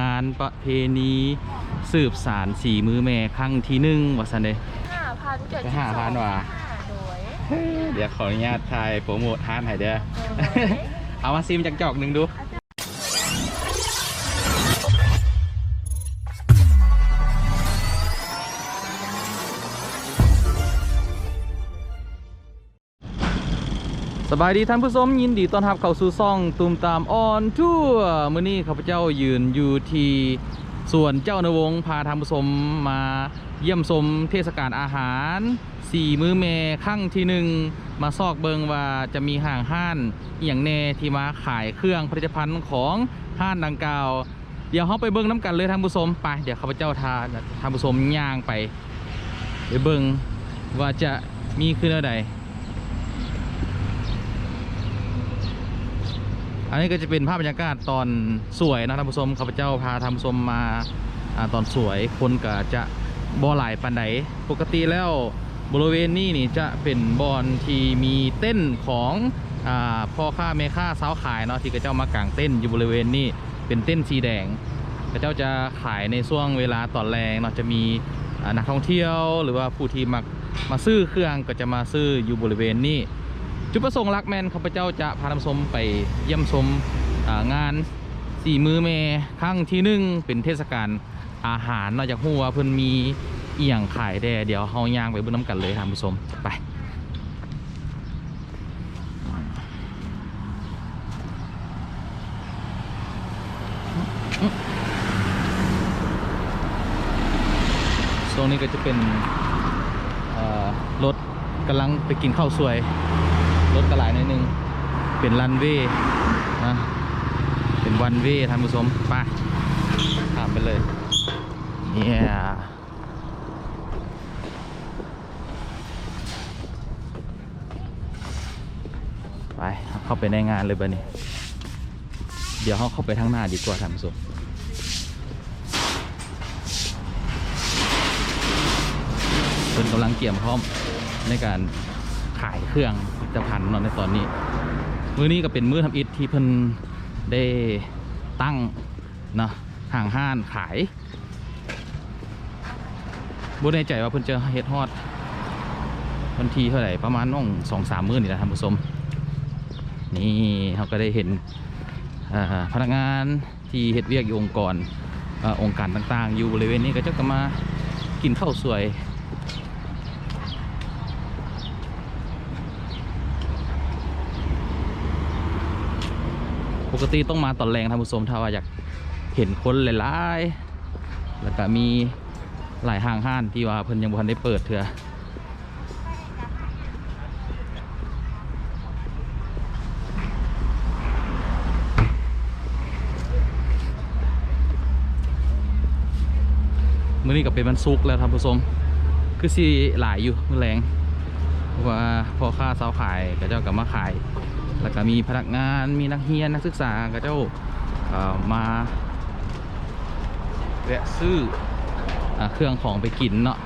งานประเพณีสืบสารสีมือแม่ครั้งที่หนึ่งว่าสันเดห้าพันเจ็ดไปห้าพันว่ะโดยเดี๋ยวขออนุญาตถ่ายโปรโมทห้านให้เด้อโดยเอามาซิมจากจอกหนึ่งดู สบายดีท่านผู้ชมยินดีต้อนรับเข้าสู่ซ่องตูมตามออนทั่วมื้อนี้ข้าพเจ้ายืนอยู่ที่ส่วนเจ้านวงพาท่านผู้ชมมาเยี่ยมชมเทศกาลอาหารสี่มื้อแม่ครั้งที่หนึ่งมาซอกเบิงว่าจะมีห่างห้านอย่างแน่ที่มาขายเครื่องผลิตภัณฑ์ของห้านดังกล่าว เดี๋ยวเขาไปเบิ้งน้ำกันเลยท่านผู้ชมไปเดี๋ยวข้าพเจ้าทาท่านผู้ชมย่างไป ไปเบิ้งว่าจะมีขึ้นอะไร อันนี้ก็จะเป็นภาพบรรยากาศตอนสวยนะท่านผู้ชมข้าพเจ้าพาท่านผู้ชมมาอตอนสวยคนก็จะบ่หลายปันไดปกติแล้วบริเวณนี้นี่จะเป็นบอนที่มีเต้นของอพ่อค้าแม่ค้าสาวขายเนาะที่กระเจ้ามากางเต้นอยู่บริเวณนี้เป็นเต้นสีแดงกระเจ้าจะขายในช่วงเวลาตอนแรงเนาะจะมีนักท่องเที่ยว หรือว่าผู้ที่มามาซื้อเครื่องก็จะมาซื้ออยู่บริเวณนี้ จุดประสงค์ลักแมนข้าพเจ้าจะพาท่านผู้ชมไปเยี่ยมชมงานสี่มือเมครั้งที่หนึ่งเป็นเทศกาลอาหารนอกจากหัวเพิ่นมีเอียงขายแด่เดี๋ยวเฮาย่างไปบิ่งน้ำกันเลยท่านผู้ชมไปโซนนี้ก็จะเป็นรถกำลังไปกินข้าวสวย รถกระหลายหนิดนึง เป็นรันเวย์นะเป็นวันเวย์ท่านผู้ชมไปถามไปเลยเนี่ยไปเข้าไปในงานเลยบ้านี้เดี๋ยวเขาเข้าไปทางหน้าดีกว่าท่านผู้ชมเพิ่นกำลังเกี่ยมพร้อมในการขายเครื่อง ผลิตภัณฑ์เนในตอนนี้ มื้อนี้ก็เป็นมื้อทำอิฐที่เพิ่นได้ตั้งเนาะห่างห้านขายบ่แน่ใจว่าเพิ่นจะเฮ็ดฮอดวันที่เท่าไหร่ประมาณน้องสองสามมื้อนี่แหละท่านผู้ชมนี่เขาก็ได้เห็นพนักงานที่เฮ็ดเวียกอยู่องค์กรอองค์การต่างๆ อยู่บริเวณนี้ก็จะมากินข้าวสวย ปกติต้องมาตอนแรงท่านผู้ชมถ้าว่าอยากเห็นคนหลายๆ แล้วก็มีหลายห้างห้านที่ว่าเพิ่นยังบ่ทันได้เปิดเถื่อมื้อนี้ก็เป็นวันศุกแล้วท่านผู้ชมคือสิหลายอยู่มือแรงเพราะว่าพอค้าเสาขายก็เจ้าก็มาขาย แล้วก็มีพนักงานมีนักเรียนนักศึกษาก็เจ้ามาแวะซื้ออเครื่องของไปกินเนาะ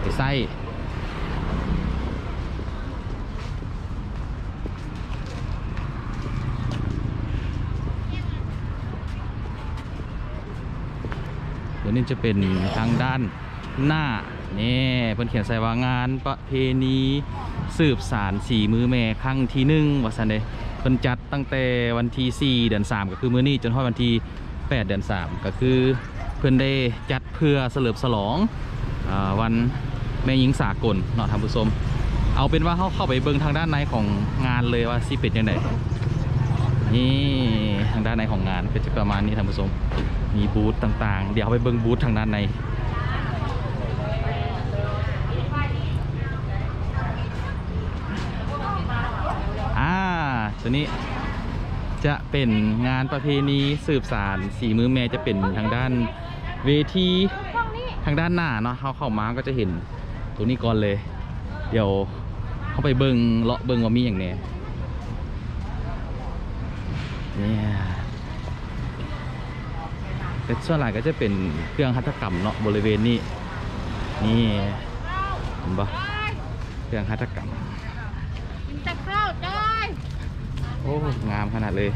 ไปใส่เดี๋ยวนี้จะเป็นทางด้านหน้านี่เพิ่นเขียนใส่ว่างานประเพณีสืบสารสีมือแม่ครั้งที่หนึ่งว่าสันเด เพิ่นจัดตั้งแต่วันที่4เดือน3 ก็คือมื้อนี้จนถึงวันที่8เดือน3 ก็คือเพิ่นได้จัดเพื่อเสลิมฉลองอวันแม่หญิงสากลเนาะท่านผู้ชมเอาเป็นว่าเขาเข้าไปเบิ่งทางด้านในของงานเลยว่าสิเป็นยังไงนี่ทางด้านในของงานก็จะประมาณนี้ท่านผู้ชมมีบูธต่างๆ เดี๋ยวเอาไปเบิ่งบูธทางด้านใน ตัวนี้จะเป็นงานประเพณีสืบสารสีมือแม่จะเป็นทางด้านเวทีทางด้านหน้าเนาะเขาเข้ามาก็จะเห็นตัวนี้ก่อนเลย เดี๋ยวเขาไปเบิงเลาะเบิงว่ามีอย่างเนี้ยเนี่ยแต่ส่วนหลายก็จะเป็นเครื่องหัตถกรรมเนาะบริเวณนี้นี่เห็นปะเครื่องหัตถกรรม อ้งามขนาดเลย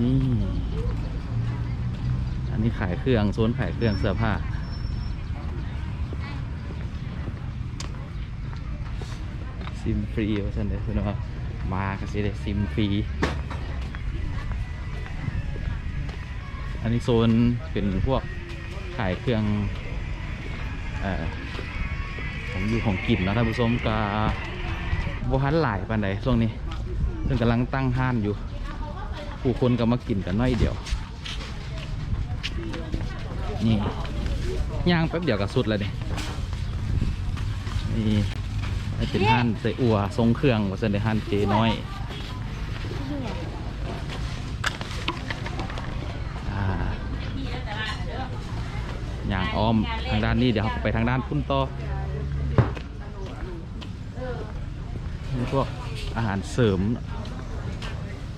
นี่ อันนี้ขายเครื่องโซนขายเครื่องเสื้อผ้า ซิมฟรีว่าฉันเลยคุมากันสิเลยซิมฟรี อันนี้โซนเป็นพวกขายเครื่อง เออของอยู่ของกินนะท่านผู้ชมก็บ่ทันหลายปานใดช่วงนี้ซึ่งกำลังตั้งห้านอยู่ ผู้คนก็มากินกันน้อยเดียว นี่ย่างแป๊บเดียวก็สุดแล้วนี่นี่เป็นห้านใส่อัวทรงเครื่องว่าสันเดห้านเจน้อย อ่า อ้อมทางด้านนี้เดี๋ยวเราไปทางด้านพุ่นต่อนี่พวกอาหารเสริม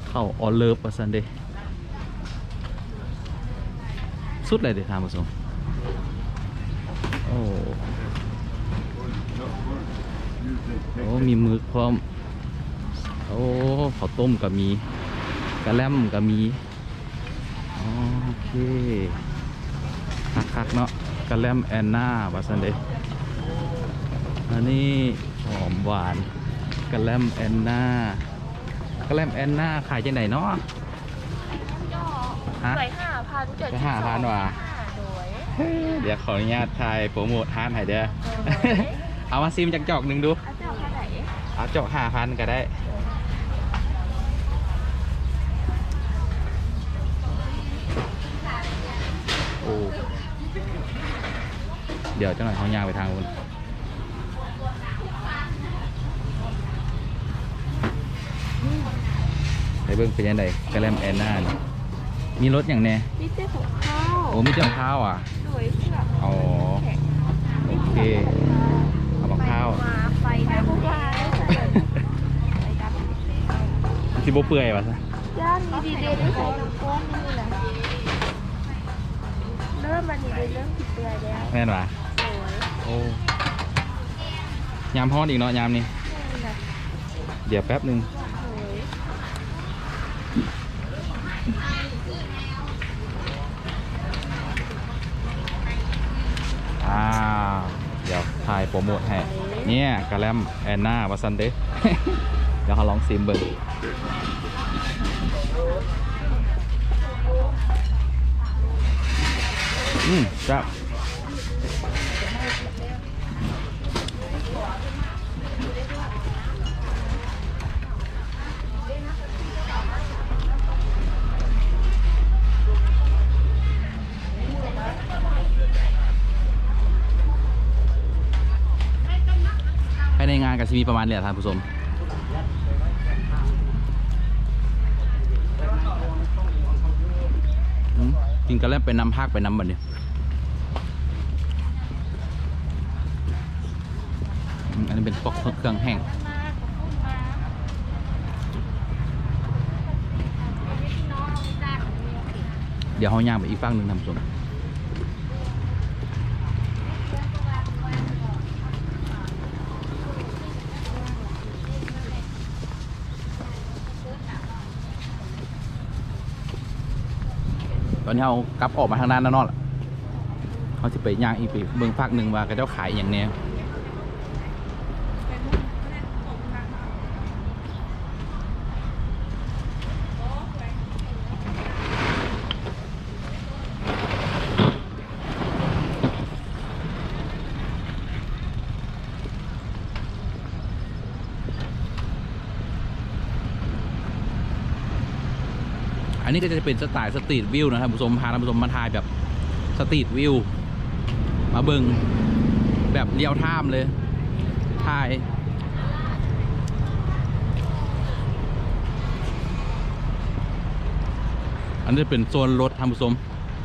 เข้าออเลิฟประสันเดสุดเลยเดี๋ยวทานผู้ชมโอ้โอ้มีมึกพร้อม โอ้ข้าวต้มก็มีกระแลมก็มี โอเคคักๆเนาะ กระแลมแอนนาวัสันเดอันนี้หอมหวานกระแลมแอนนากระแลมแอนนาขายจังไหนเนาะฮะสวยห้าพันเจ็ดไปห้าพันว่ะโดยเฮ้ยเดี๋ยวขออนุญาตถ่ายโปรโมทห้านให้เด้อโดยเอามาซิมจากจอกหนึ่งดูอาจารย์ท่านไหนเอาจอกห้าพันก็ได้ โอ้ เดี๋ยวเจ้าหน่อยเขายางไปทางนู้นไปเบิ่งเป็นยังไงกระแลมแอนนานี่มีรถอย่างแน่นี่เจ้าของข้าวโอ้มีเจ้าข้าวอะโดยเสื้ออ๋อโอเคเอาบักข้าวมาไฟนะพวกเราไฟดับสิบเปื่อยวะซะย่านมีดีเดย์ได้ใส่น้ำก้อนนี่แหละเริ่มมันดีเดย์เริ่มผิดเปลือยแล้วแม่นวะ โดยโอ้ยามฮ้อนอีกเนาะยามนี้นี่แหละเดี๋ยวแป๊บหนึ่งโดยอ่าเดี๋ยวถ่ายโปรโมทให้เนี่ยกระแลมแอนนาวาซันเดเดี๋ยวเขาลองซิมเบิ่งอืมครับ ภายในงานก็จะมีประมาณเนี่ยท่านผู้ชมกินกันแล้วไปนำภาคไปนำบัดเนี่ยอืมอันนี้ เป็นพวกเครื่องแห้งเดี๋ยวเขาย่างไปอีกฝั่งหนึ่งทำส่วนตอนนี้เอากลับออกมาทางด้านนอกแล้วเขาจะไปย่างอีกไปเบิ่งภาคหนึ่งว่าเขาเจ้าขายอย่างเนี้ย นี้ก็จะเป็นสไตล์สตรีทวิวนะครับผู้ชมพาท่านผู้ชมมาถ่ายแบบสตรีทวิวมาเบิ่งแบบเรียวท่ามเลยถ่ายอันนี้เป็นโซนรถท่านผู้ชม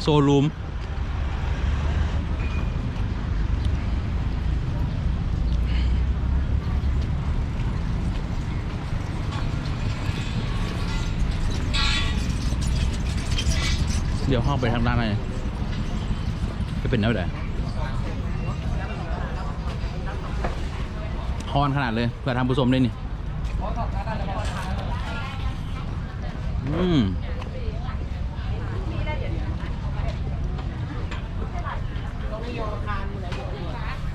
โซลูม เดี๋ยวห้องไปทางด้านในจะเป็นแล้วเดี๋ยวฮอนขนาดเลยเพื่อทำผสมได้นี่อืม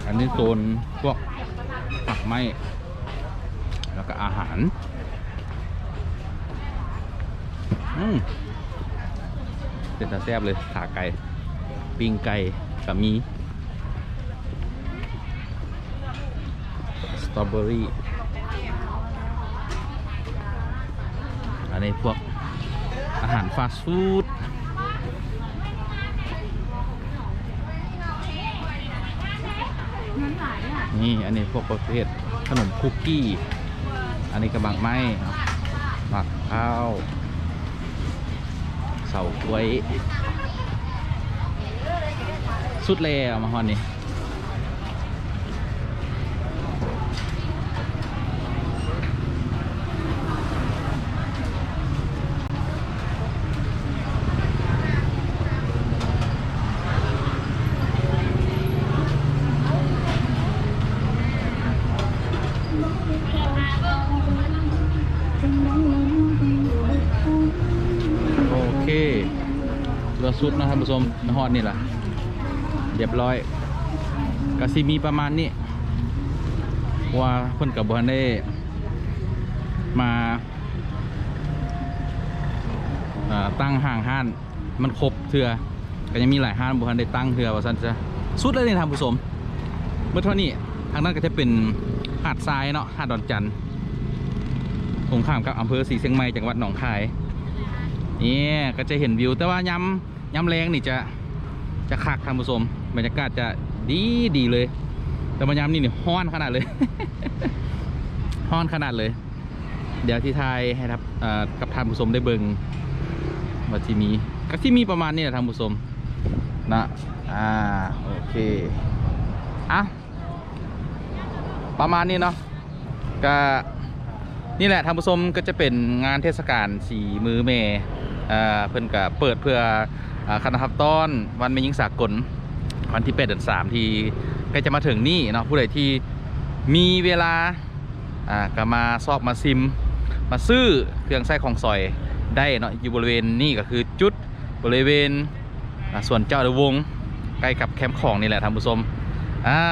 อันนี้โซนพวกผักไม้แล้วก็อาหาร อืม เป็นตาแซ่บเลยขาไก่ปิ้งไก่กับมีสตรอเบอรี่อันนี้พวกอาหารฟาสต์ฟู้ดนี่อันนี้พวกประเภทขนมคุกกี้ อันนี้กระบังไม้หมักข้าว เสาก้วยสุดเลยอมาฮอนนี่ รือสุดนผู้ชมนฮอดนี่ล่ะเรียบร้อยกสิมีประมาณนี้ว่าเพิ่นกับบอลได้มาตั้งห่างห้านมันครบเถื่อก็ยังมีหลายห้านบุคันได้ตั้งเถื่อว่าซั่นจะสุดเลยนี่ท่านผู้ชมเมื่อเท่านี้ทางนั้นก็จะเป็นหาดทรายเนาะหาดดอนจันทร์ตรงข้ามกับอำเภอสีเชียงใหม่จังหวัดหนองคายนี่ก็จะเห็นวิวแต่ว่ายำ ย้ำแรงนี่จะจะคักท่านผู้ชมบรรยากาศจะดีดีเลย แต่มายำนี่นี่ฮ้อนขนาดเลยฮ้อนขนาดเลย เดี๋ยวที่ไทายให้ครับกับท่านผู้ชมได้เบิงว่าที่มีก็ที่มีประมาณนี้แหละท่านผู้ชมนะอ่าโอเคอะประมาณนี้เนาะก็นี่แหละท่านผู้ชมก็จะเป็นงานเทศกาลสีมือเมอ่าเพิ่นก็เปิดเพื่อ อ่าคณะทับต้อนวันแม่ยิงสากลวันที่8เดือน3ที่ใกล้จะมาถึงนี่เนาะผู้ใดที่มีเวลาอ่าก็มาซอกมาซิม มาซื้อเครื่องใช้ของซอยได้เนาะอยู่บริเวณนี่ก็คือจุดบริเวณส่วนเจ้าเดวงใกล้กับแคมป์ของนี่แหละท่านผู้ชมอ่า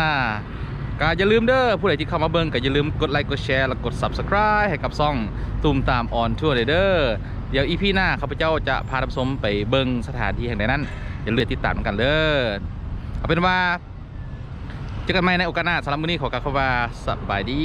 ก็อย่าลืมเด้อผู้ใดที่เข้ามาเบิ่งก็อย่าลืมกดไลค์กดแชร์และกด Subscribe ให้กับซ่องตูมตามออนทั่วเลยเด้อ เดี๋ยวอีพีหน้าข้าพเจ้าจะพาท่านผู้ชมไปเบิ้งสถานที่แห่งใดนั้นอย่าลืมติดตามกันเด้อเอาเป็นว่าเจอกันใหม่ในโอกาสหน้าสำหรับมื้อนี้ขอกล่าวคำว่าสบายดี